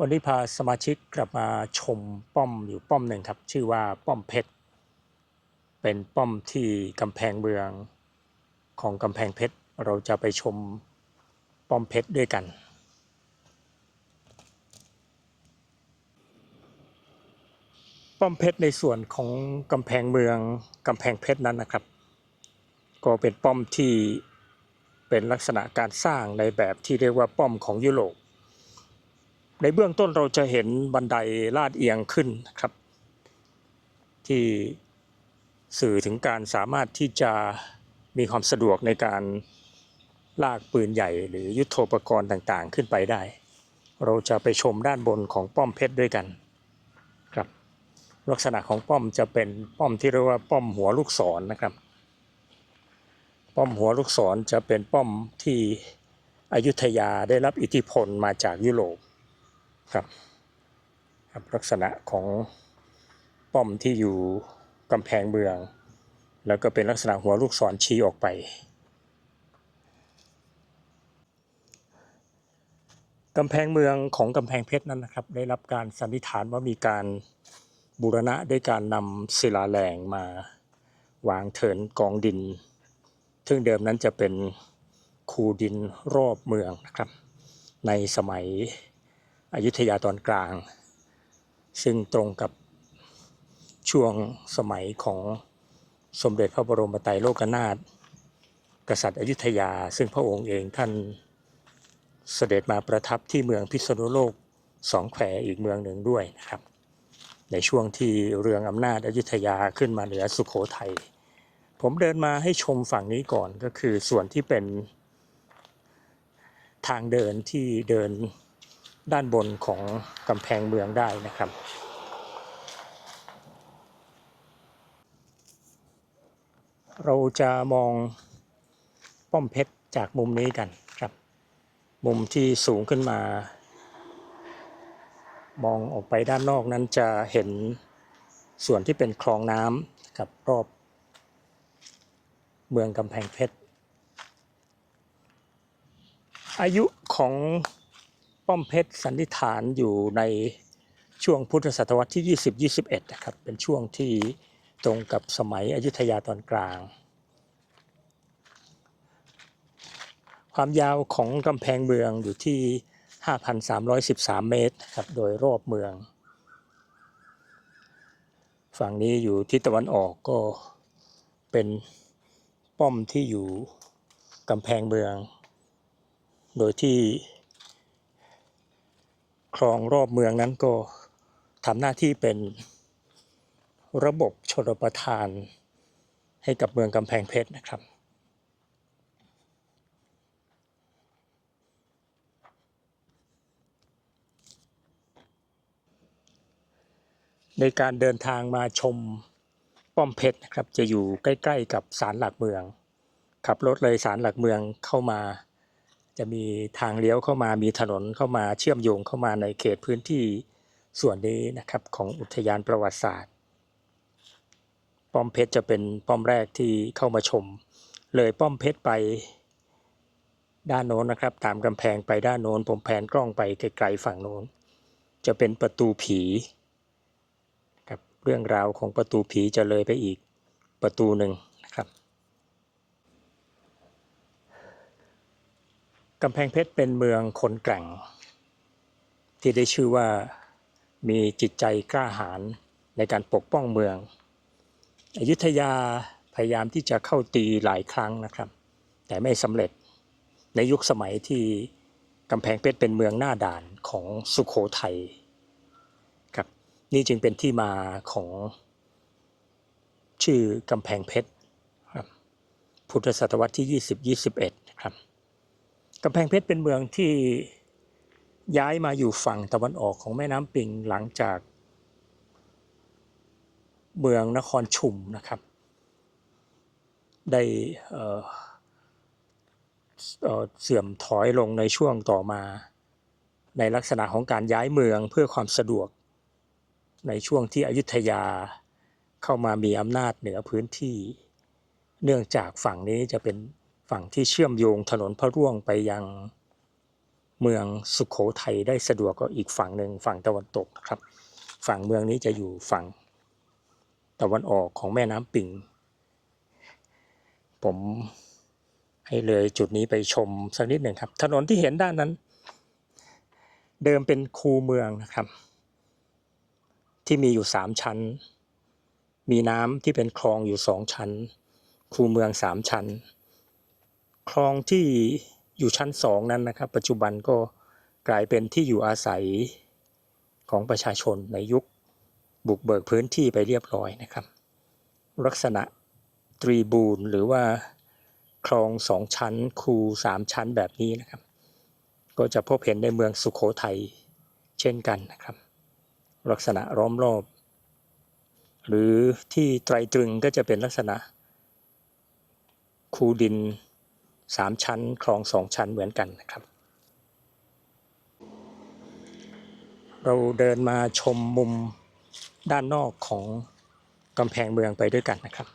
วันนี้พาสมาชิกกลับมาชมป้อมอยู่ป้อมหนึ่งครับ ชื่อว่าป้อมเพชร เป็นป้อมที่กำแพงเมืองของกำแพงเพชร เราจะไปชมป้อมเพชรด้วยกัน ป้อมเพชรในส่วนของกำแพงเมืองกำแพงเพชรนั้นนะครับ ก็เป็นป้อมที่เป็นลักษณะการสร้างในแบบที่เรียกว่าป้อมของยุโรป ในเบื้องต้นเราจะเห็นบันไดลาดเอียงขึ้นครับ ที่สื่อถึงการสามารถที่จะมีความสะดวกในการลากปืนใหญ่ หรือยุทโธปกรณ์ต่างๆ ขึ้นไปได้ เราจะไปชมด้านบนของป้อมเพชรด้วยกันครับ ลักษณะของป้อมจะเป็นป้อมที่เรียกว่าป้อมหัวลูกศรนะครับ ป้อมหัวลูกศรจะเป็นป้อมที่อยุธยาได้รับอิทธิพลมาจากยุโรป ครับครับลักษณะของป้อมที่อยู่กำแพงเมือง แล้วก็เป็นลักษณะหัวลูกศรชี้ออกไปกำแพงเมืองของกำแพงเพชรนั้นนะครับ ได้รับการสันนิษฐานว่ามีการบูรณะด้วยการนำศิลาแรงมาวางเถินกองดิน ซึ่งเดิมนั้นจะเป็นคูดินรอบเมืองนะครับ ในสมัย อยุธยาตอนกลาง ซึ่งตรงกับช่วงสมัยของสมเด็จพระบรมไตรโลกนาถกษัตริย์อยุธยา ซึ่งพระองค์เองท่านเสด็จมาประทับที่เมืองพิษณุโลกสองแควอีกเมืองหนึ่งด้วยนะครับ ในช่วงที่เรืองอำนาจอยุธยาขึ้นมาเหนือสุขโขทัยผมเดินมาให้ชมฝั่งนี้ก่อนก็คือส่วนที่เป็นทางเดินที่เดิน ด้านบนของกำแพงเมืองได้นะครับ เราจะมองป้อมเพชรจากมุมนี้กันครับ มุมที่สูงขึ้นมา มองออกไปด้านนอกนั้นจะเห็นส่วนที่เป็นคลองน้ำกับรอบเมืองกำแพงเพชรอายุของ ป้อมเพชรสันนิษฐานอยู่ในช่วงพุทธศตวรรษที่ 20-21 นะครับ เป็นช่วงที่ตรงกับสมัยอยุธยาตอนกลาง ความยาวของกำแพงเมืองอยู่ที่ 5,313 เมตรครับ โดยรอบเมือง ฝั่งนี้อยู่ทิศตะวันออกก็เป็นป้อมที่อยู่กำแพงเมือง โดยที่ คลองรอบเมืองนั้นก็ทำหน้าที่เป็นระบบชลประทานให้กับเมืองกำแพงเพชรนะครับ ในการเดินทางมาชมป้อมเพชรนะครับ จะอยู่ใกล้ ๆ กับศาลหลักเมือง ขับรถเลยศาลหลักเมืองเข้ามา จะมีทางเลี้ยวเข้ามามีถนนเข้ามาเชื่อมโยงเข้ามาในเขตพื้นที่ส่วนนี้นะครับของอุทยานประวัติศาสตร์ ป้อมเพชรจะเป็นป้อมแรกที่เข้ามาชม เลยป้อมเพชรไปด้านโน้นนะครับ ตามกำแพงไปด้านโน้น ผมแผนกล้องไปไกลๆฝั่งโน้น จะเป็นประตูผีครับเรื่องราวของประตูผีจะเลยไปอีกประตูหนึ่งนะครับ กำแพงเพชรเป็นเมืองคนแกร่ง ที่ได้ชื่อว่ามีจิตใจกล้าหาญในการปกป้องเมือง อยุธยาพยายามที่จะเข้าตีหลายครั้งนะครับ แต่ไม่สำเร็จในยุคสมัยที่กำแพงเพชรเป็นเมืองหน้าด่านของสุขโขทัยครับนี่จึงเป็นที่มาของชื่อกำแพงเพชรพุทธศตวรรษที่ 20-21ครับ กำแพงเพชรเป็นเมืองที่ย้ายมาอยู่ฝั่งตะวันออกของแม่น้ำปิงหลังจาก เมืองนครชุมนะครับ ได้เสื่อมถอยลงในช่วงต่อมา ในลักษณะของการย้ายเมืองเพื่อความสะดวก ในช่วงที่อยุธยาเข้ามามีอำนาจเหนือพื้นที่ เนื่องจากฝั่งนี้จะเป็น ฝั่งที่เชื่อมโยงถนนพระร่วงไปยังเมืองสุขโขทัยได้สะดวกก็อีกฝั่งหนึ่งฝั่งตะวันตกนะครับ ฝั่งเมืองนี้จะอยู่ฝั่งตะวันออกของแม่น้ำปิง ผมให้เลยจุดนี้ไปชมสักนิดหนึ่งครับ ถนนที่เห็นด้านนั้น เดิมเป็นคูเมืองนะครับ ที่มีอยู่สามชั้น มีน้ำที่เป็นคลองอยู่สองชั้น คูเมืองสามชั้น คลองที่อยู่ชั้นสองนั้นนะครับ ปัจจุบันก็กลายเป็นที่อยู่อาศัยของประชาชนในยุคบุกเบิกพื้นที่ไปเรียบร้อยนะครับ ลักษณะตรีบูนหรือว่าคลองสองชั้น คูสามชั้นแบบนี้นะครับ ก็จะพบเห็นในเมืองสุโขทัยเช่นกันนะครับ ลักษณะล้อมรอบ หรือที่ไตรตรึงก็จะเป็นลักษณะคูดิน สามชั้นคลองสองชั้นเหมือนกันนะครับ เราเดินมาชมมุมด้านนอกของกำแพงเมืองไปด้วยกันนะครับ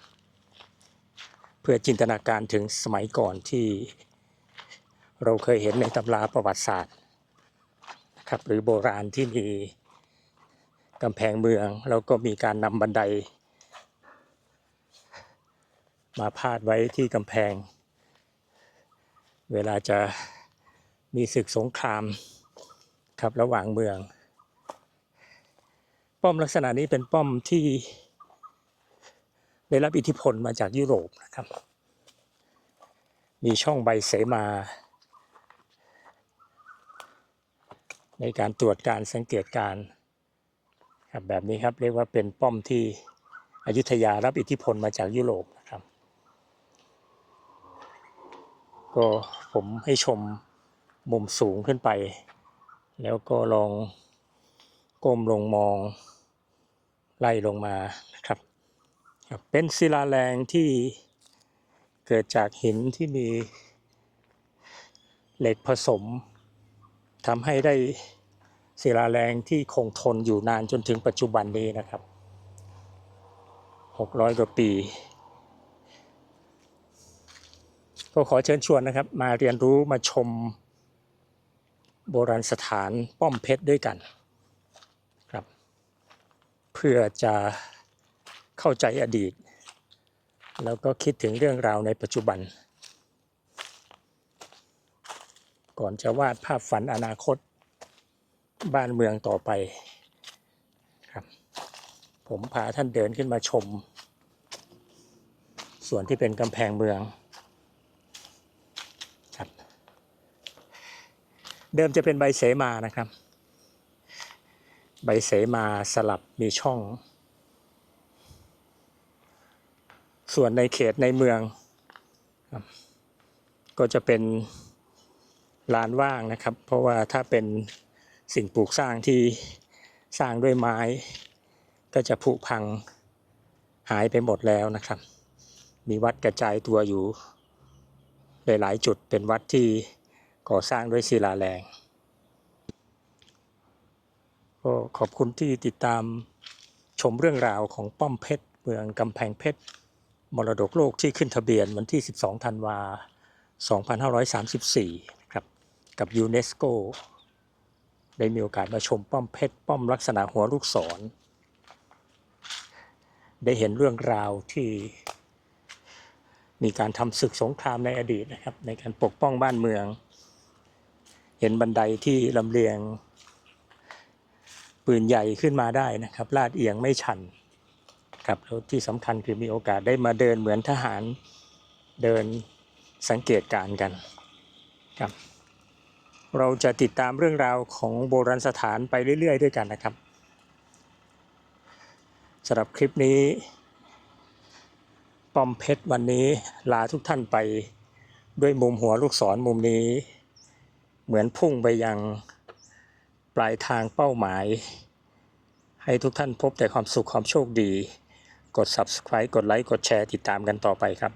เพื่อจินตนาการถึงสมัยก่อนที่เราเคยเห็นในตำราประวัติศาสตร์นะครับหรือโบราณที่มีกำแพงเมือง แล้วก็มีการนำบันได มาพาดไว้ที่กำแพง เวลาจะมีศึกสงครามครับระหว่างเมือง ป้อมลักษณะนี้เป็นป้อมที่ได้รับอิทธิพลมาจากยุโรปนะครับ มีช่องใบเสมา ในการตรวจการสังเกตการครับแบบนี้ครับเรียกว่าเป็นป้อมที่อยุธยารับอิทธิพลมาจากยุโรปนะครับ ก็ผมให้ชมมุมสูงขึ้นไป แล้วก็ลองก้มลงมองไล่ลงมานะครับครับ เป็นศิลาแรงที่เกิดจากหินที่มีเหล็กผสมทำให้ได้ศิลาแรงที่คงทนอยู่นานจนถึงปัจจุบันนี้นะครับ 600 กว่าปี ก็ขอเชิญชวนนะครับ มาเรียนรู้มาชมโบราณสถานป้อมเพชรด้วยกันครับ เพื่อจะเข้าใจอดีต แล้วก็คิดถึงเรื่องราวในปัจจุบัน ก่อนจะวาดภาพฝันอนาคตบ้านเมืองต่อไปครับ ผมพาท่านเดินขึ้นมาชม ส่วนที่เป็นกำแพงเมืองครับ เดิมจะเป็นใบเสมานะครับ ใบเสมาสลับมีช่อง ส่วนในเขตในเมือง ก็จะเป็นลานว่างนะครับ เพราะว่าถ้าเป็นสิ่งปลูกสร้างที่สร้างด้วยไม้ ก็จะผุพังหายไปหมดแล้วนะครับ มีวัดกระจายตัวอยู่หลายๆจุดเป็นวัดที่ ก่อสร้างด้วยศิลาแรงก็ขอบคุณที่ติดตามชมเรื่องราวของป้อมเพชรเมืองกำแพงเพชรมรดกโลกที่ขึ้นทะเบียนวันที่ 12 ธันวา 2534นะครับกับยูเนสโกได้มีโอกาสมาชมป้อมเพชรป้อมลักษณะหัวลูกศร ได้เห็นเรื่องราวที่มีการทำศึกสงครามในอดีตนะครับในการปกป้องบ้านเมือง เห็นบันไดที่ลำเลียง ปืนใหญ่ขึ้นมาได้นะครับ ลาดเอียงไม่ชันครับแล้วที่สำคัญคือมีโอกาสได้มาเดินเหมือนทหารเดินสังเกตการกันครับเราจะติดตามเรื่องราวของโบราณสถานไปเรื่อย ๆ ด้วยกันนะครับสำหรับคลิปนี้ป้อมเพชรวันนี้ลาทุกท่านไปด้วยมุมหัวลูกศรมุมนี้ เหมือนพุ่งไปยังปลายทางเป้าหมาย ให้ทุกท่านพบแต่ความสุขความโชคดี กด subscribe กดไลค์กดแชร์ติดตามกันต่อไปครับ